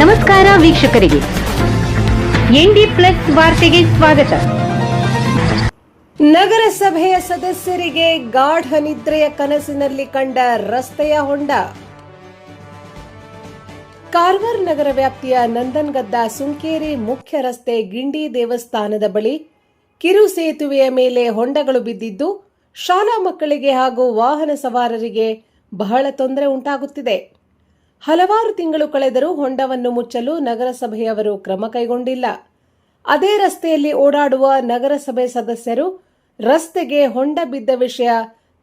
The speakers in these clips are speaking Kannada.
ನಮಸ್ಕಾರ ವೀಕ್ಷಕರಿಗೆ. ಎನ್ಡಿ ಪ್ಲಸ್ ವಾರ್ತೆಗೆ ಸ್ವಾಗತ. ನಗರಸಭೆಯ ಸದಸ್ಯರಿಗೆ ಗಾಢ ನಿದ್ರೆಯ ಕನಸಿನಲ್ಲಿ ಕಂಡ ರಸ್ತೆಯ ಹೊಂಡ. ಕಾರ್ವಾರ್ ನಗರ ವ್ಯಾಪ್ತಿಯ ನಂದನ್ಗದ್ದ ಸುಂಕೇರಿ ಮುಖ್ಯ ರಸ್ತೆ ಗಿಂಡಿ ದೇವಸ್ಥಾನದ ಬಳಿ ಕಿರು ಸೇತುವೆಯ ಮೇಲೆ ಹೊಂಡಗಳು ಬಿದ್ದಿದ್ದು, ಶಾಲಾ ಮಕ್ಕಳಿಗೆ ಹಾಗೂ ವಾಹನ ಸವಾರರಿಗೆ ಬಹಳ ತೊಂದರೆ ಉಂಟಾಗುತ್ತಿದೆ. ಹಲವಾರು ತಿಂಗಳು ಕಳೆದರೂ ಹೊಂಡವನ್ನು ಮುಚ್ಚಲು ನಗರಸಭೆಯವರು ಕ್ರಮ ಕೈಗೊಂಡಿಲ್ಲ. ಅದೇ ರಸ್ತೆಯಲ್ಲಿ ಓಡಾಡುವ ನಗರಸಭೆ ಸದಸ್ಯರು ರಸ್ತೆಗೆ ಹೊಂಡ ಬಿದ್ದ ವಿಷಯ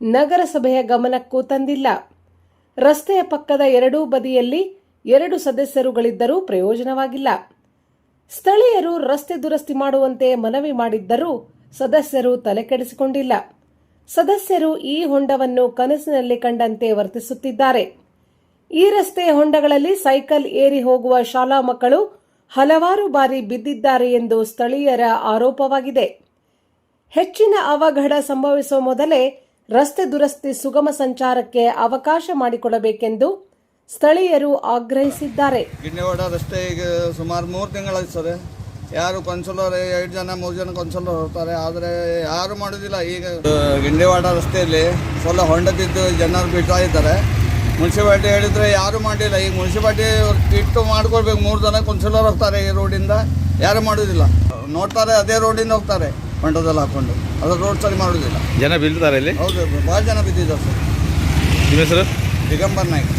ನಗರಸಭೆಯ ಗಮನಕ್ಕೂ ತಂದಿಲ್ಲ. ರಸ್ತೆಯ ಪಕ್ಕದ ಎರಡೂ ಬದಿಯಲ್ಲಿ ಎರಡು ಸದಸ್ಯರುಗಳಿದ್ದರೂ ಪ್ರಯೋಜನವಾಗಿಲ್ಲ. ಸ್ಥಳೀಯರು ರಸ್ತೆ ದುರಸ್ತಿ ಮಾಡುವಂತೆ ಮನವಿ ಮಾಡಿದ್ದರೂ ಸದಸ್ಯರು ತಲೆಕೆಡಿಸಿಕೊಂಡಿಲ್ಲ ಸದಸ್ಯರು ಈ ಹೊಂಡವನ್ನು ಕನಸಿನಲ್ಲಿ ಕಂಡಂತೆ ವರ್ತಿಸುತ್ತಿದ್ದಾರೆ. ಈ ರಸ್ತೆಯ ಹೊಂಡಗಳಲ್ಲಿ ಸೈಕಲ್ ಏರಿ ಹೋಗುವ ಶಾಲಾ ಮಕ್ಕಳು ಹಲವಾರು ಬಾರಿ ಬಿದ್ದಿದ್ದಾರೆ ಎಂದು ಸ್ಥಳೀಯರ ಆರೋಪವಾಗಿದೆ. ಹೆಚ್ಚಿನ ಅವಘಡ ಸಂಭವಿಸುವ ಮೊದಲೇ ರಸ್ತೆ ದುರಸ್ತಿ ಸುಗಮ ಸಂಚಾರಕ್ಕೆ ಅವಕಾಶ ಮಾಡಿಕೊಡಬೇಕೆಂದು ಸ್ಥಳೀಯರು ಆಗ್ರಹಿಸಿದ್ದಾರೆ. ಗಿಣ್ಣೆವಾಡ ರಸ್ತೆ ಈಗ ಸುಮಾರು ಮೂರು ತಿಂಗಳಾಯ್ತು ಸರ್ ಯಾರು ಕೌನ್ಸಿಲರ್ ಎರಡು ಜನ, ಮೂರು ಜನ ಕೌನ್ಸಿಲರ್ ಹೋಗ್ತಾರೆ. ಆದರೆ ಯಾರು ಮಾಡೋದಿಲ್ಲ. ಈಗ ಗಿಂಡೆವಾಡ ರಸ್ತೆಯಲ್ಲಿ ಸ್ವಲ್ಪ ಹೊಂಡದಿದ್ದು ಜನರು ಬಿಡ್ತಾ ಇದ್ದಾರೆ ಮುನ್ಸಿಪಾಲ್ಟಿ ಹೇಳಿದರೆ ಯಾರು ಮಾಡಿಲ್ಲ. ಈಗ ಮುನ್ಸಿಪಾಲ್ಟಿ ಇಟ್ಟು ಮಾಡ್ಕೊಳ್ಬೇಕು. ಮೂರು ಜನ ಕೌನ್ಸಿಲರ್ ಹೋಗ್ತಾರೆ ಈ ರೋಡಿಂದ. ಯಾರು ಮಾಡೋದಿಲ್ಲ. ನೋಡ್ತಾರೆ ಅದೇ ರೋಡಿಂದ ಹೋಗ್ತಾರೆ. ಮಂಟದಲ್ಲಿ ಹಾಕೊಂಡು. ಅದು ರೋಡ್ ಸರಿ ಮಾಡೋದಿಲ್ಲ. ಜನ ಬೀಳ್ತಾರೆ ಇಲ್ಲಿ? ಹೌದು ಭಾಳ ಜನ ಬಿದ್ದಿದ್ದಾರೆ ಸರ್. ನಿಮ್ಮ ಹೆಸರು? ದಿಗಂಬರ್ ನಾಯ್ಕ.